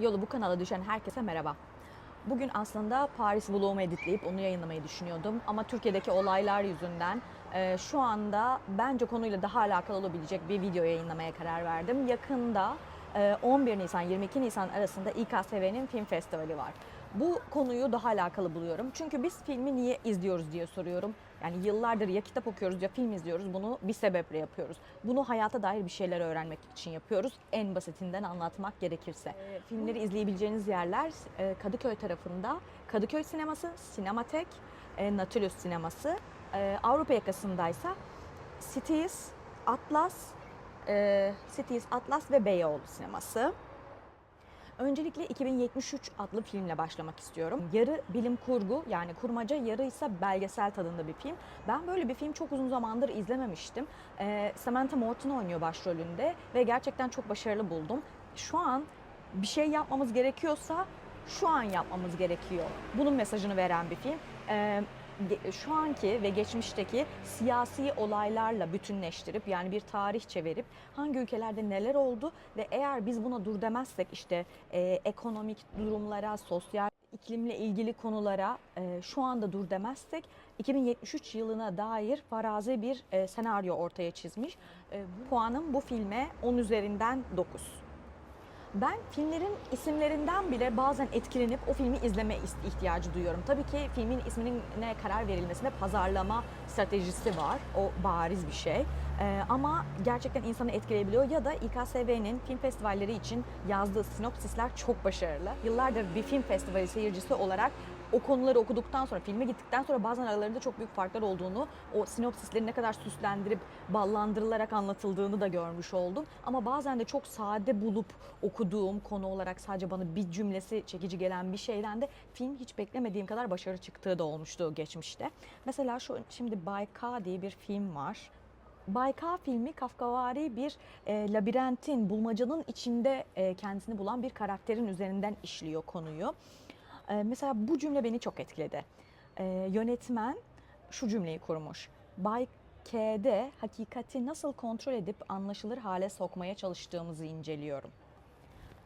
Yolu bu kanala düşen herkese merhaba. Bugün aslında Paris vlogumu editleyip onu yayınlamayı düşünüyordum. Ama Türkiye'deki olaylar yüzünden e, şu anda bence konuyla daha alakalı olabilecek bir video yayınlamaya karar verdim. Yakında e, 11 Nisan 22 Nisan arasında İKSV'nin film festivali var. Bu konuyu daha alakalı buluyorum. Çünkü biz filmi niye izliyoruz diye soruyorum. Yani yıllardır ya kitap okuyoruz ya film izliyoruz. Bunu bir sebeple yapıyoruz. Bunu hayata dair bir şeyler öğrenmek için yapıyoruz. En basitinden anlatmak gerekirse. E, filmleri izleyebileceğiniz yerler e, Kadıköy tarafında. Kadıköy Sineması, Sinematek, e, Nautilus Sineması. E, Avrupa yakasındaysa Cities, Atlas, e, Cities, Atlas ve Beyoğlu Sineması. Öncelikle 2073 adlı filmle başlamak istiyorum. Yarı bilim kurgu yani kurmaca, yarı ise belgesel tadında bir film. Ben böyle bir film çok uzun zamandır izlememiştim. Ee, Samantha Morton oynuyor başrolünde ve gerçekten çok başarılı buldum. Şu an bir şey yapmamız gerekiyorsa şu an yapmamız gerekiyor. Bunun mesajını veren bir film. Ee, şu anki ve geçmişteki siyasi olaylarla bütünleştirip yani bir tarih çevirip hangi ülkelerde neler oldu ve eğer biz buna dur demezsek işte e, ekonomik durumlara, sosyal iklimle ilgili konulara e, şu anda dur demezsek 2073 yılına dair farazi bir e, senaryo ortaya çizmiş. E, bu puanım bu filme 10 üzerinden 9. Ben filmlerin isimlerinden bile bazen etkilenip o filmi izleme ihtiyacı duyuyorum. Tabii ki filmin ismine karar verilmesinde pazarlama stratejisi var. O bariz bir şey. Ee, ama gerçekten insanı etkileyebiliyor ya da İKSV'nin film festivalleri için yazdığı sinopsisler çok başarılı. Yıllardır bir film festivali seyircisi olarak o konuları okuduktan sonra, filme gittikten sonra bazen aralarında çok büyük farklar olduğunu, o sinopsislerin ne kadar süslendirip ballandırılarak anlatıldığını da görmüş oldum. Ama bazen de çok sade bulup okuduğum konu olarak sadece bana bir cümlesi çekici gelen bir şeyden de film hiç beklemediğim kadar başarı çıktığı da olmuştu geçmişte. Mesela şu şimdi Bayka diye bir film var. Bayka filmi Kafkavari bir e, labirentin, bulmacanın içinde e, kendisini bulan bir karakterin üzerinden işliyor konuyu. E, mesela bu cümle beni çok etkiledi. E, yönetmen şu cümleyi kurmuş. Bay K'de hakikati nasıl kontrol edip anlaşılır hale sokmaya çalıştığımızı inceliyorum.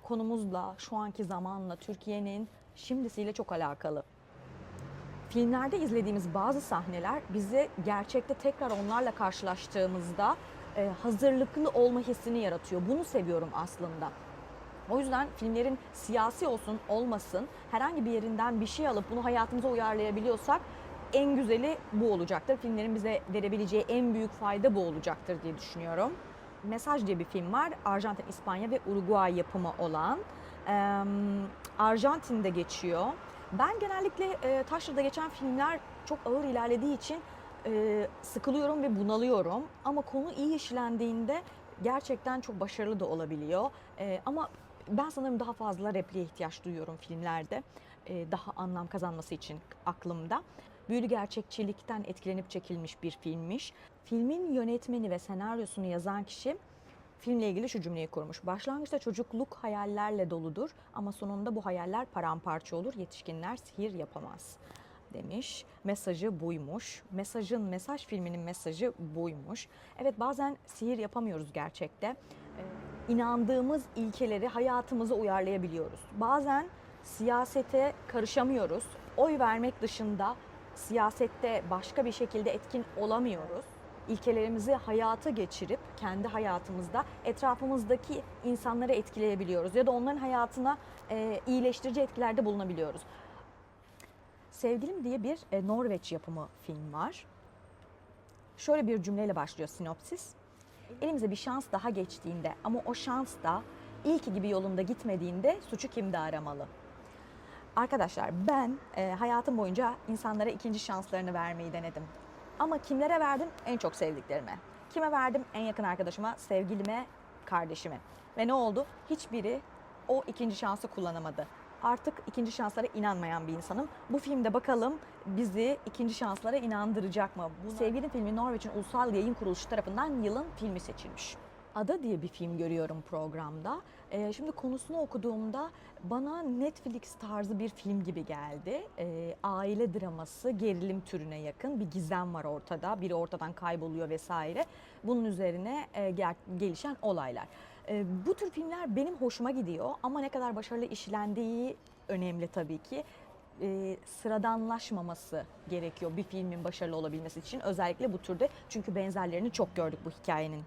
Konumuzla, şu anki zamanla, Türkiye'nin şimdisiyle çok alakalı. Filmlerde izlediğimiz bazı sahneler bizi gerçekte tekrar onlarla karşılaştığımızda e, hazırlıklı olma hissini yaratıyor. Bunu seviyorum aslında. O yüzden filmlerin siyasi olsun olmasın herhangi bir yerinden bir şey alıp bunu hayatımıza uyarlayabiliyorsak en güzeli bu olacaktır. Filmlerin bize verebileceği en büyük fayda bu olacaktır diye düşünüyorum. Mesaj diye bir film var. Arjantin, İspanya ve Uruguay yapımı olan. Eee, Arjantin'de geçiyor. Ben genellikle e, taşrada geçen filmler çok ağır ilerlediği için e, sıkılıyorum ve bunalıyorum. Ama konu iyi işlendiğinde gerçekten çok başarılı da olabiliyor. E, ama ben sanırım daha fazla repliğe ihtiyaç duyuyorum filmlerde. E, daha anlam kazanması için aklımda. Büyülü gerçekçilikten etkilenip çekilmiş bir filmmiş. Filmin yönetmeni ve senaryosunu yazan kişi filmle ilgili şu cümleyi kurmuş. Başlangıçta çocukluk hayallerle doludur ama sonunda bu hayaller paramparça olur. Yetişkinler sihir yapamaz demiş. Mesajı buymuş. Mesajın, mesaj filminin mesajı buymuş. Evet bazen sihir yapamıyoruz gerçekte. Ee, inandığımız ilkeleri hayatımıza uyarlayabiliyoruz. Bazen siyasete karışamıyoruz. Oy vermek dışında siyasette başka bir şekilde etkin olamıyoruz. İlkelerimizi hayata geçirip kendi hayatımızda etrafımızdaki insanları etkileyebiliyoruz ya da onların hayatına e, iyileştirici etkilerde bulunabiliyoruz. Sevgilim diye bir e, Norveç yapımı film var. Şöyle bir cümleyle başlıyor sinopsis. Elimize bir şans daha geçtiğinde ama o şans da ilki gibi yolunda gitmediğinde suçu kimde aramalı? Arkadaşlar ben e, hayatım boyunca insanlara ikinci şanslarını vermeyi denedim. Ama kimlere verdim? En çok sevdiklerime. Kime verdim? En yakın arkadaşıma, sevgilime, kardeşime. Ve ne oldu? Hiçbiri o ikinci şansı kullanamadı. Artık ikinci şanslara inanmayan bir insanım. Bu filmde bakalım bizi ikinci şanslara inandıracak mı? Bu Sevgilim filmi Norveç'in Ulusal Yayın Kuruluşu tarafından yılın filmi seçilmiş. Ada diye bir film görüyorum programda. Ee, şimdi konusunu okuduğumda bana Netflix tarzı bir film gibi geldi. Ee, aile draması, gerilim türüne yakın bir gizem var ortada. Biri ortadan kayboluyor vesaire. Bunun üzerine e, gel- gelişen olaylar. E, bu tür filmler benim hoşuma gidiyor ama ne kadar başarılı işlendiği önemli tabii ki. E, sıradanlaşmaması gerekiyor bir filmin başarılı olabilmesi için. Özellikle bu türde çünkü benzerlerini çok gördük bu hikayenin.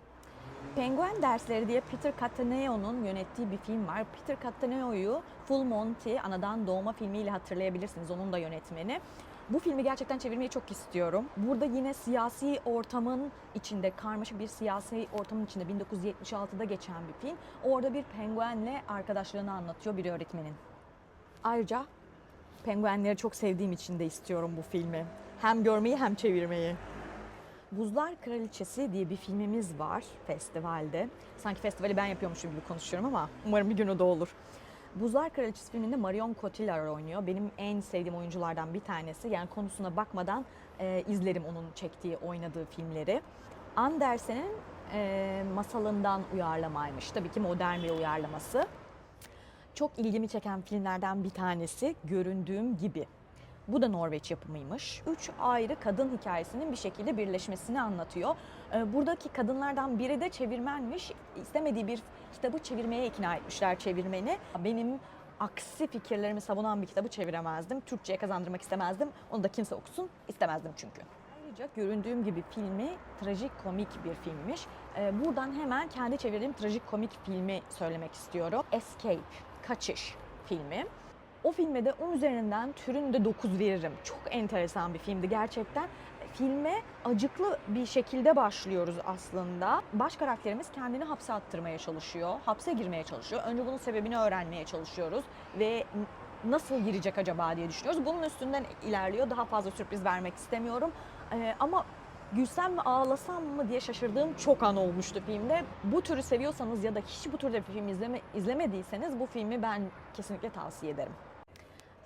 Penguen Dersleri diye Peter Cataneo'nun yönettiği bir film var. Peter Cataneo'yu Full Monty Anadan Doğma filmiyle hatırlayabilirsiniz. Onun da yönetmeni. Bu filmi gerçekten çevirmeyi çok istiyorum. Burada yine siyasi ortamın içinde, karmaşık bir siyasi ortamın içinde 1976'da geçen bir film. Orada bir penguenle arkadaşlığını anlatıyor bir öğretmenin. Ayrıca penguenleri çok sevdiğim için de istiyorum bu filmi. Hem görmeyi hem çevirmeyi. Buzlar Kraliçesi diye bir filmimiz var festivalde. Sanki festivali ben yapıyormuşum gibi konuşuyorum ama umarım bir gün o da olur. Buzlar Kraliçesi filminde Marion Cotillard oynuyor. Benim en sevdiğim oyunculardan bir tanesi. Yani konusuna bakmadan e, izlerim onun çektiği, oynadığı filmleri. Andersen'in e, masalından uyarlamaymış. Tabii ki modern bir uyarlaması. Çok ilgimi çeken filmlerden bir tanesi Göründüğüm Gibi. Bu da Norveç yapımıymış. Üç ayrı kadın hikayesinin bir şekilde birleşmesini anlatıyor. Ee, Buradaki kadınlardan biri de çevirmenmiş. İstemediği bir kitabı çevirmeye ikna etmişler çevirmeni. Benim aksi fikirlerimi savunan bir kitabı çeviremezdim. Türkçe'ye kazandırmak istemezdim. Onu da kimse okusun istemezdim çünkü. Ayrıca göründüğüm gibi filmi trajik komik bir filmmiş. Ee, Buradan hemen kendi çevirdiğim trajik komik filmi söylemek istiyorum. Escape, Kaçış filmi. O filme de 10 üzerinden türünde 9 veririm. Çok enteresan bir filmdi gerçekten. Filme acıklı bir şekilde başlıyoruz aslında. Baş karakterimiz kendini hapse attırmaya çalışıyor. Hapse girmeye çalışıyor. Önce bunun sebebini öğrenmeye çalışıyoruz ve nasıl girecek acaba diye düşünüyoruz. Bunun üstünden ilerliyor. Daha fazla sürpriz vermek istemiyorum. Ee, ama gülsem mi ağlasam mı diye şaşırdığım çok an olmuştu filmde. Bu türü seviyorsanız ya da hiç bu türde bir film izleme, izlemediyseniz bu filmi ben kesinlikle tavsiye ederim.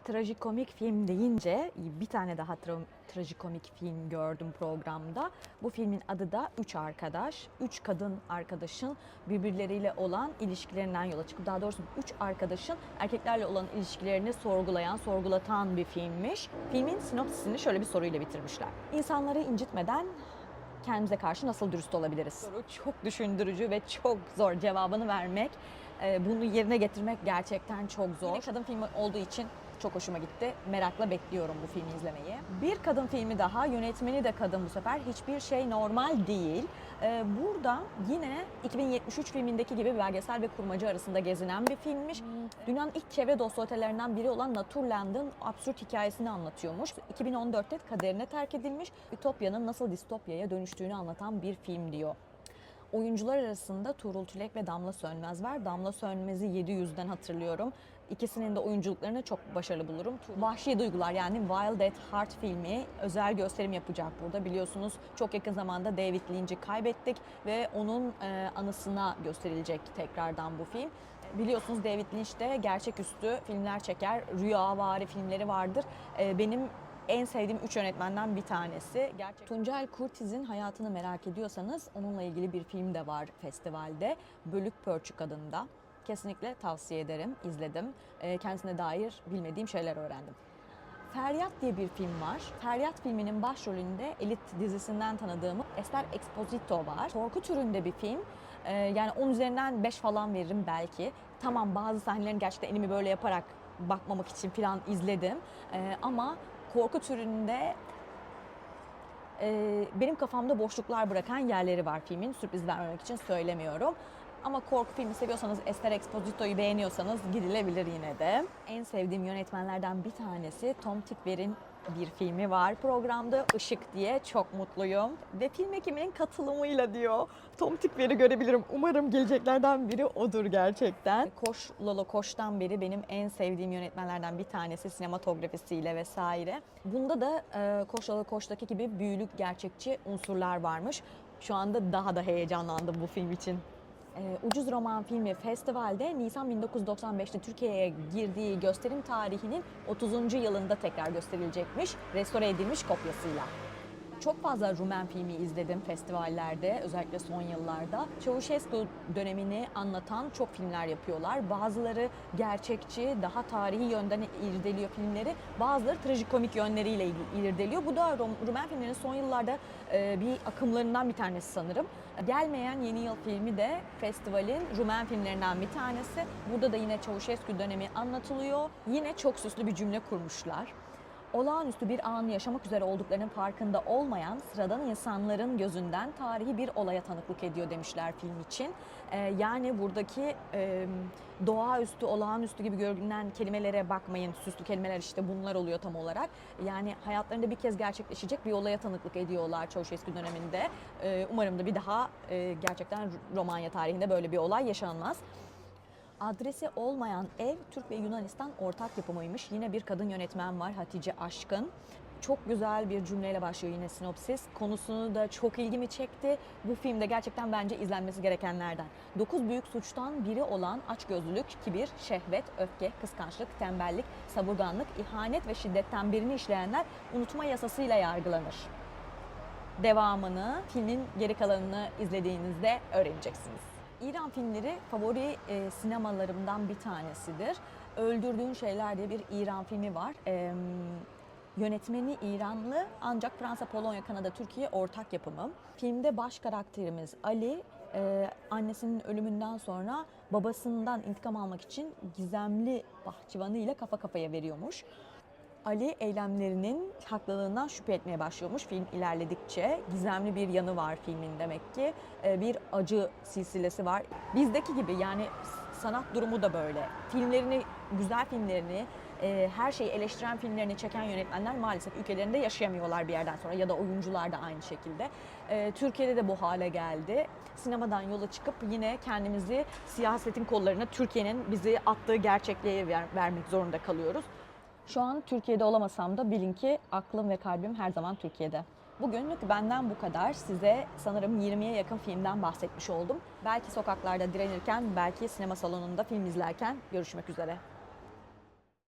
Trajikomik film deyince bir tane daha tra- trajikomik film gördüm programda. Bu filmin adı da Üç Arkadaş. Üç kadın arkadaşın birbirleriyle olan ilişkilerinden yola çıkıp daha doğrusu üç arkadaşın erkeklerle olan ilişkilerini sorgulayan, sorgulatan bir filmmiş. Filmin sinopsisini şöyle bir soruyla bitirmişler. İnsanları incitmeden kendimize karşı nasıl dürüst olabiliriz? Soru çok düşündürücü ve çok zor cevabını vermek. E, Bunu yerine getirmek gerçekten çok zor. Yine kadın filmi olduğu için çok hoşuma gitti. Merakla bekliyorum bu filmi izlemeyi. Bir kadın filmi daha, yönetmeni de kadın bu sefer. Hiçbir şey normal değil. Ee, Burada yine 2073 filmindeki gibi belgesel ve kurmaca arasında gezinen bir filmmiş. Dünyanın ilk çevre dostu otellerinden biri olan Naturland'ın absürt hikayesini anlatıyormuş. 2014'te kaderine terk edilmiş, Ütopya'nın nasıl distopyaya dönüştüğünü anlatan bir film diyor. Oyuncular arasında Tuğrul Tülek ve Damla Sönmez var. Damla Sönmez'i 700'den hatırlıyorum. İkisinin de oyunculuklarını çok başarılı bulurum. Vahşi Duygular yani Wild at Heart filmi özel gösterim yapacak burada. Biliyorsunuz çok yakın zamanda David Lynch'i kaybettik ve onun e, anısına gösterilecek tekrardan bu film. Biliyorsunuz David Lynch de gerçeküstü filmler çeker. Rüyavari filmleri vardır. E, benim en sevdiğim üç yönetmenden bir tanesi. Gerçek. Tuncel Kurtiz'in hayatını merak ediyorsanız onunla ilgili bir film de var festivalde. Bölük Pörçük adında. Kesinlikle tavsiye ederim, izledim. Ee, Kendisine dair bilmediğim şeyler öğrendim. Feryat diye bir film var. Feryat filminin başrolünde Elit dizisinden tanıdığım Esther Exposito var. Korku türünde bir film. Ee, yani 10 üzerinden 5 falan veririm belki. Tamam bazı sahnelerini gerçekten elimi böyle yaparak bakmamak için falan izledim. Ee, ama korku türünde e, benim kafamda boşluklar bırakan yerleri var filmin. Sürpriz vermemek için söylemiyorum. Ama korku filmi seviyorsanız, Esther Exposito'yu beğeniyorsanız gidilebilir yine de. En sevdiğim yönetmenlerden bir tanesi Tom Tykwer'in bir filmi var programda Işık diye çok mutluyum. Ve film ekibinin katılımıyla diyor. Tom Tykwer'i görebilirim. Umarım geleceklerden biri odur gerçekten. Koş Lolo Koş'tan beri benim en sevdiğim yönetmenlerden bir tanesi sinematografisiyle vesaire. Bunda da e, Koş Lolo Koş'taki gibi büyülük gerçekçi unsurlar varmış. Şu anda daha da heyecanlandım bu film için. Ee, Ucuz Roman filmi festivalde Nisan 1995'te Türkiye'ye girdiği gösterim tarihinin 30. yılında tekrar gösterilecekmiş, restore edilmiş kopyasıyla. Çok fazla Rumen filmi izledim festivallerde, özellikle son yıllarda. Ceausescu dönemini anlatan çok filmler yapıyorlar. Bazıları gerçekçi, daha tarihi yönden irdeliyor filmleri. Bazıları trajikomik yönleriyle irdeliyor. Bu da Rum- Rumen filmlerin son yıllarda e, bir akımlarından bir tanesi sanırım. Gelmeyen Yeni Yıl filmi de festivalin Rumen filmlerinden bir tanesi. Burada da yine Ceausescu dönemi anlatılıyor. Yine çok süslü bir cümle kurmuşlar olağanüstü bir anı yaşamak üzere olduklarının farkında olmayan sıradan insanların gözünden tarihi bir olaya tanıklık ediyor demişler film için. Ee, yani buradaki e, doğaüstü, olağanüstü gibi görünen kelimelere bakmayın. Süslü kelimeler işte bunlar oluyor tam olarak. Yani hayatlarında bir kez gerçekleşecek bir olaya tanıklık ediyorlar Ceausescu döneminde. Ee, umarım da bir daha e, gerçekten Romanya tarihinde böyle bir olay yaşanmaz. Adresi olmayan ev Türk ve Yunanistan ortak yapımıymış. Yine bir kadın yönetmen var Hatice Aşkın. Çok güzel bir cümleyle başlıyor yine sinopsis. Konusunu da çok ilgimi çekti. Bu filmde gerçekten bence izlenmesi gerekenlerden. Dokuz büyük suçtan biri olan açgözlülük, kibir, şehvet, öfke, kıskançlık, tembellik, savurganlık, ihanet ve şiddetten birini işleyenler unutma yasasıyla yargılanır. Devamını filmin geri kalanını izlediğinizde öğreneceksiniz. İran filmleri favori e, sinemalarımdan bir tanesidir. Öldürdüğün Şeyler diye bir İran filmi var. E, yönetmeni İranlı ancak Fransa, Polonya, Kanada, Türkiye ortak yapımı. Filmde baş karakterimiz Ali e, annesinin ölümünden sonra babasından intikam almak için gizemli bahçıvanı ile kafa kafaya veriyormuş. Ali eylemlerinin haklılığından şüphe etmeye başlıyormuş film ilerledikçe. Gizemli bir yanı var filmin demek ki. Ee, Bir acı silsilesi var. Bizdeki gibi yani sanat durumu da böyle. Filmlerini, güzel filmlerini, e, her şeyi eleştiren filmlerini çeken yönetmenler maalesef ülkelerinde yaşayamıyorlar bir yerden sonra ya da oyuncular da aynı şekilde. Ee, Türkiye'de de bu hale geldi. Sinemadan yola çıkıp yine kendimizi siyasetin kollarına Türkiye'nin bizi attığı gerçekliğe ver- vermek zorunda kalıyoruz. Şu an Türkiye'de olamasam da bilin ki aklım ve kalbim her zaman Türkiye'de. Bugünlük benden bu kadar. Size sanırım 20'ye yakın filmden bahsetmiş oldum. Belki sokaklarda direnirken, belki sinema salonunda film izlerken görüşmek üzere.